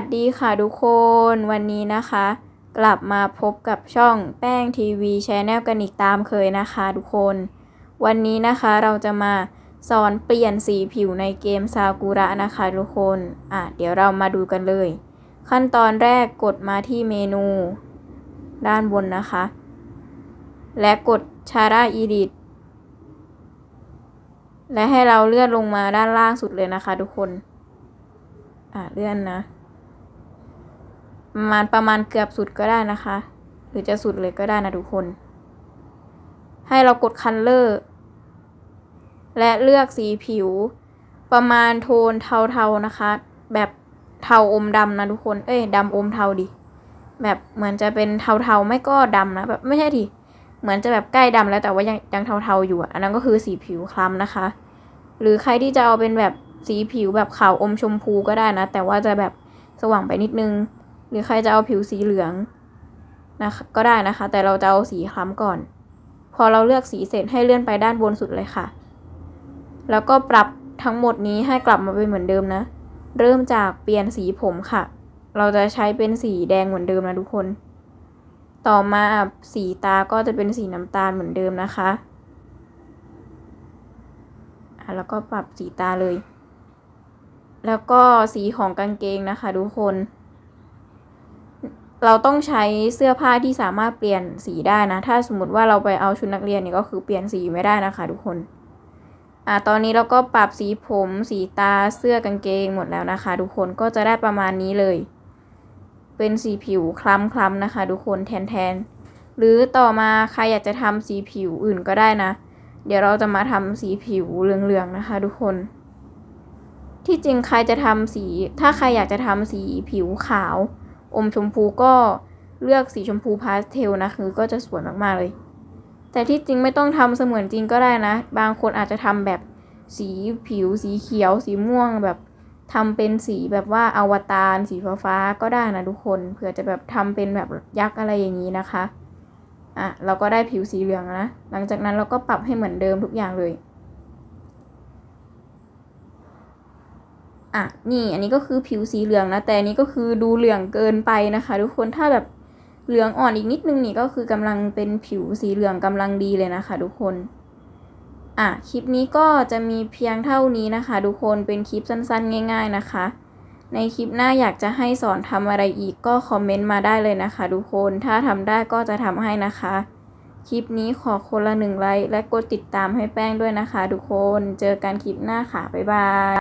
วัสดีค่ะทุกคนวันนี้นะคะ กลับมาพบกับช่องแป้งทีวีชแนลกันอีกตามเคยนะคะทุกคน วันนี้นะคะเราจะมาสอนเปลี่ยนสีผิวในเกมซากุระนะคะทุกคนอะเดี๋ยวเรามาดูกันเลย ขั้นตอนแรกกดมาที่เมนู ด้านบนนะคะ และกดชาร่าอีดิทและให้เราเลื่อนลงมาด้านล่างสุดเลยนะคะทุกคน อ่าเลื่อนนะ มาณประมาณเกือบสุดก็ได้นะคะ หรือจะสุดเลยก็ได้นะทุกคน ให้เรากดคันเลอร์และเลือกสีผิว ประมาณโทนเทาๆนะคะ แบบเทาอมดำนะทุกคน เอ้ยดำอมเทาดิ แบบเหมือนจะเป็นเทาๆไม่ก็ดำนะแบบไม่ใช่ดิ เหมือนจะแบบใกล้ดำแล้วแต่ว่ายังยังเทาๆอยู่อะอันนั้นก็คือสีผิวคล้ำนะคะ หรือใครที่จะเอาเป็นแบบสีผิวแบบขาวอมชมพูก็ได้นะ แต่ว่าจะแบบสว่างไปนิดนึง หรือใครจะเอาผิวสีเหลืองนะคะก็ได้นะคะ แต่เราจะเอาสีคล้ำก่อน พอเราเลือกสีเสร็จให้เลื่อนไปด้านบนสุดเลยค่ะ แล้วก็ปรับทั้งหมดนี้ให้กลับมาเป็นเหมือนเดิมนะ เริ่มจากเปลี่ยนสีผมค่ะ เราจะใช้เป็นสีแดงเหมือนเดิมนะทุกคน ต่อมาสีตาก็จะเป็นสีน้ำตาลเหมือนเดิมนะคะอะแล้วก็ปรับสีตาเลย แล้วก็สีของกางเกงนะคะทุกคน เราต้องใช้เสื้อผ้าที่สามารถเปลี่ยนสีได้นะ ถ้าสมมติว่าเราไปเอาชุดนักเรียนเนี่ยก็คือเปลี่ยนสีไม่ได้นะคะทุกคนอ่าตอนนี้เราก็ปรับสีผม สีตาเสื้อกางเกงหมดแล้วนะคะ ทุกคนก็จะได้ประมาณนี้เลย เป็นสีผิวคล้ำๆนะคะ ทุกคนแทนๆหรือต่อมาใครอยากจะทำสีผิวอื่นก็ได้นะ เดี๋ยวเราจะมาทำสีผิวเหลืองๆนะคะ ทุกคนที่จริงใครจะทำสี ถ้าใครอยากจะทำสีผิวขาว อมชมพูก็เลือกสีชมพูพาสเทลนะคือก็จะสวยมากๆเลย แต่ที่จริงไม่ต้องทำเสมือนจริงก็ได้นะ บางคนอาจจะทำแบบสีผิวสีเขียว สีม่วงแบบทำเป็นสีแบบว่าอวตารสีฟ้าฟ้าก็ได้นะทุกคนเผื่อจะแบบทำเป็นแบบยักษ์อะไรอย่างนี้นะคะอะเราก็ได้ผิวสีเหลืองนะ หลังจากนั้นเราก็ปรับให้เหมือนเดิมทุกอย่างเลย อะนี่อันนี้ก็คือผิวสีเหลืองนะแต่อันนี้ก็คือดูเหลืองเกินไปนะคะ ทุกคนถ้าแบบเหลืองอ่อนอีกนิดนึงนี่ก็คือกำลังเป็นผิวสีเหลืองกำลังดีเลยนะคะ ทุกคนอะคลิปนี้ก็จะมีเพียงเท่านี้นะคะ ทุกคนเป็นคลิปสั้นๆ ง่าย ๆนะคะ ในคลิปหน้าอยากจะให้สอนทำอะไรอีกก็คอมเมนต์มาได้เลยนะคะ ทุกคนถ้าทำได้ก็จะทำให้นะคะ คลิปนี้ขอคนละหนึ่งไลค์และกดติดตามให้แป้งด้วยนะคะ ทุกคนเจอกันคลิปหน้าค่ะบ๊ายบาย